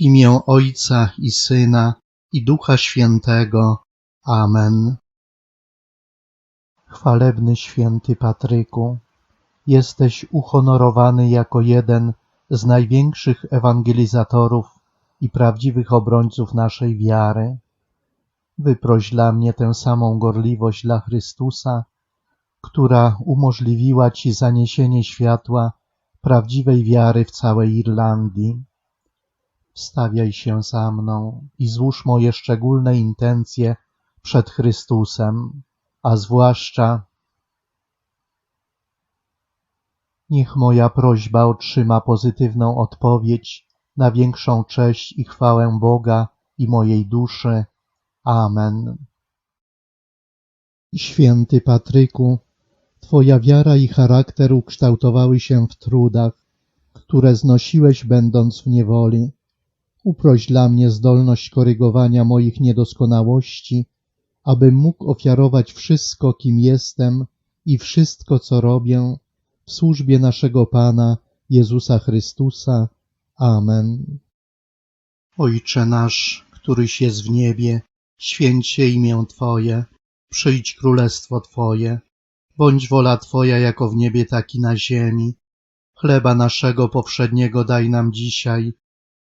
Imię Ojca i Syna i Ducha Świętego. Amen. Chwalebny święty Patryku, jesteś uhonorowany jako jeden z największych ewangelizatorów i prawdziwych obrońców naszej wiary. Wyproś dla mnie tę samą gorliwość dla Chrystusa, która umożliwiła Ci zaniesienie światła prawdziwej wiary w całej Irlandii. Wstawiaj się za mną i złóż moje szczególne intencje przed Chrystusem, a zwłaszcza niech moja prośba otrzyma pozytywną odpowiedź na większą cześć i chwałę Boga i mojej duszy. Amen. Święty Patryku, Twoja wiara i charakter ukształtowały się w trudach, które znosiłeś będąc w niewoli. Uproś dla mnie zdolność korygowania moich niedoskonałości, abym mógł ofiarować wszystko, kim jestem i wszystko, co robię, w służbie naszego Pana Jezusa Chrystusa. Amen. Ojcze nasz, któryś jest w niebie, święć się imię Twoje, przyjdź królestwo Twoje, bądź wola Twoja jako w niebie, tak i na ziemi. Chleba naszego powszedniego daj nam dzisiaj